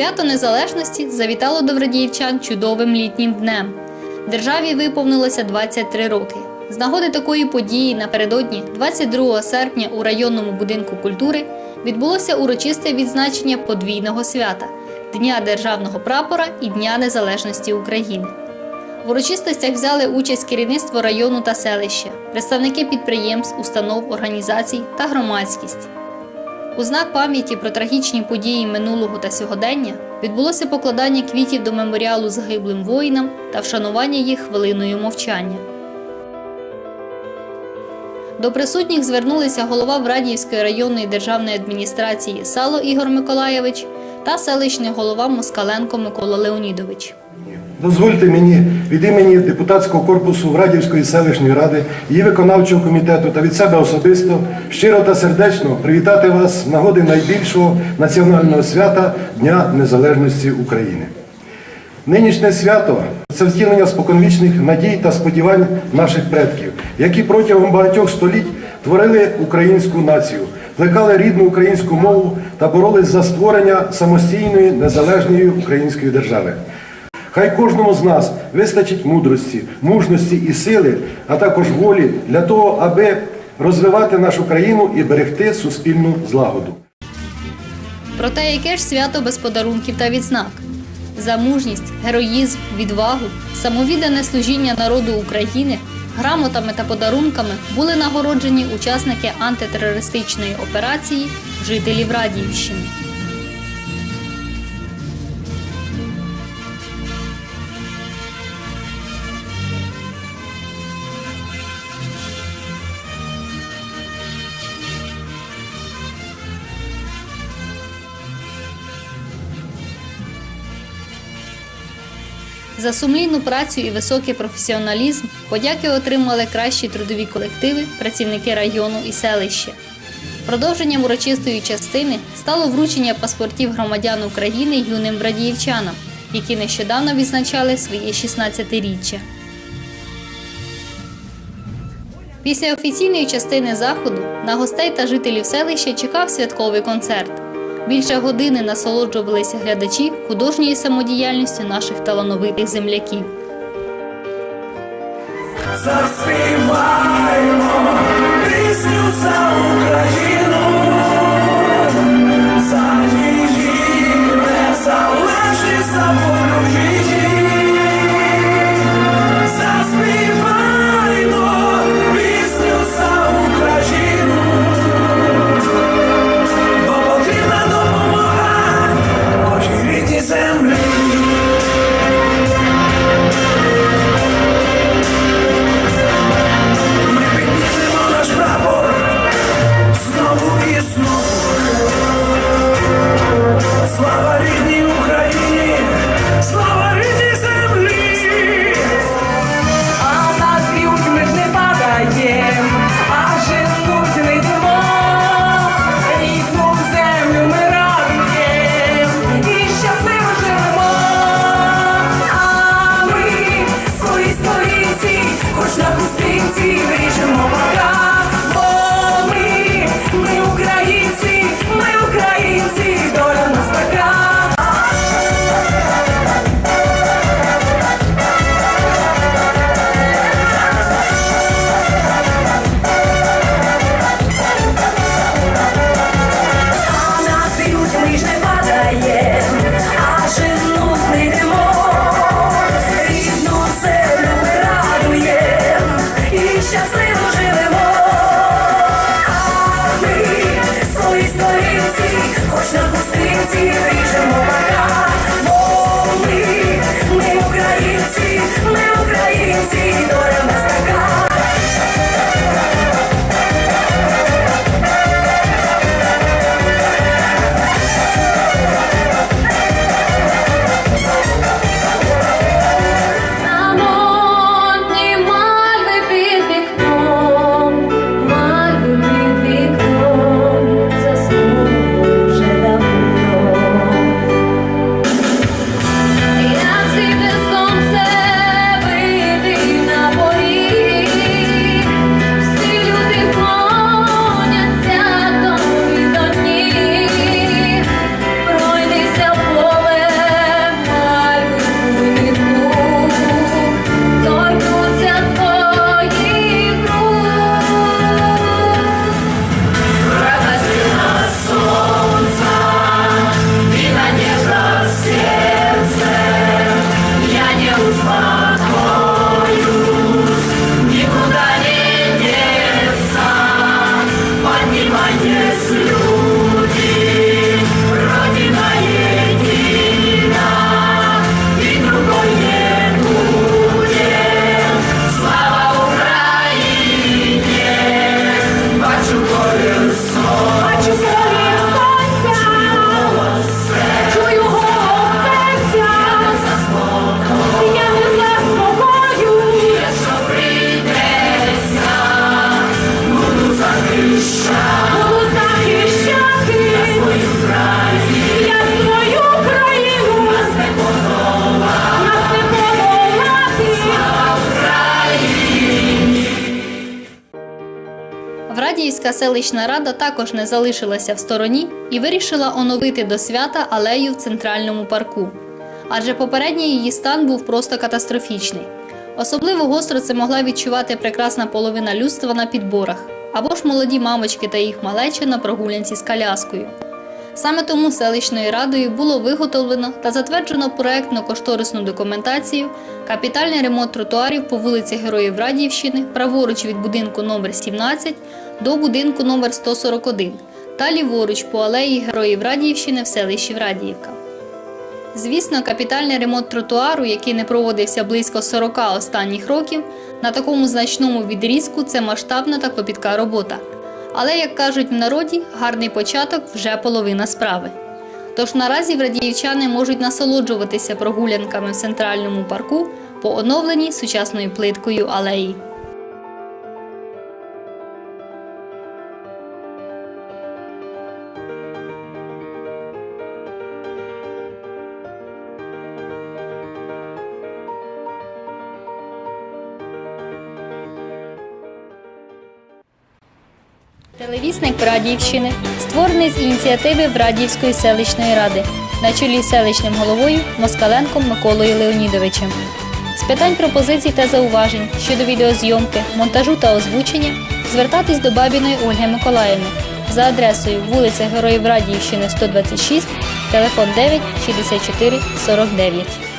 Свято Незалежності завітало до Врадіївчан чудовим літнім днем. Державі виповнилося 23 роки. З нагоди такої події напередодні, 22 серпня, у районному будинку культури відбулося урочисте відзначення подвійного свята Дня державного прапора і Дня Незалежності України. В урочистостях взяли участь керівництво району та селища, представники підприємств, установ, організацій та громадськість. У знак пам'яті про трагічні події минулого та сьогодення відбулося покладання квітів до меморіалу загиблим воїнам та вшанування їх хвилиною мовчання. До присутніх звернулися голова Врадіївської районної державної адміністрації Сало Ігор Миколаєвич та селищний голова Москаленко Микола Леонідович. Дозвольте мені від імені депутатського корпусу Врадівської селищної ради, її виконавчого комітету та від себе особисто щиро та сердечно привітати вас з нагоди найбільшого національного свята Дня Незалежності України. Нинішнє свято це втілення споконвічних надій та сподівань наших предків, які протягом багатьох століть творили українську націю, плекали рідну українську мову та боролись за створення самостійної незалежної української держави. Хай кожному з нас вистачить мудрості, мужності і сили, а також волі для того, аби розвивати нашу країну і берегти суспільну злагоду. Проте яке ж свято без подарунків та відзнак? За мужність, героїзм, відвагу, самовіддане служіння народу України, грамотами та подарунками були нагороджені учасники антитерористичної операції, жителів Радіївщини. За сумлінну працю і високий професіоналізм подяки отримали кращі трудові колективи, працівники району і селища. Продовженням урочистої частини стало вручення паспортів громадян України юним врадіївчанам, які нещодавно відзначали своє 16-річчя. Після офіційної частини заходу на гостей та жителів селища чекав святковий концерт. Більше години насолоджувалися глядачі художньою самодіяльністю наших талановитих земляків. Заспіваємо пісню за Україну, Радіївська селищна рада також не залишилася в стороні і вирішила оновити до свята алею в центральному парку. Адже попередній її стан був просто катастрофічний. Особливо гостро це могла відчувати прекрасна половина людства на підборах, або ж молоді мамочки та їх малеча на прогулянці з коляскою. Саме тому селищною радою було виготовлено та затверджено проектно-кошторисну документацію, капітальний ремонт тротуарів по вулиці Героїв Радіївщини, праворуч від будинку номер 17 до будинку номер 141 та ліворуч по алеї Героїв Радіївщини в селищі Радіївка. Звісно, капітальний ремонт тротуару, який не проводився близько 40 останніх років, на такому значному відрізку це масштабна та клопітка робота. Але, як кажуть в народі, гарний початок вже половина справи. Тож наразі врадіївчани можуть насолоджуватися прогулянками в центральному парку по оновленій сучасною плиткою алеї. Телевісник Врадіївщини створений з ініціативи Врадіївської селищної ради на чолі з селищним головою Москаленком Миколою Леонідовичем. З питань пропозицій та зауважень щодо відеозйомки, монтажу та озвучення звертатись до Бабіної Ольги Миколаївни за адресою вулиця Героїв Радіївщини 126, телефон 9 64 49.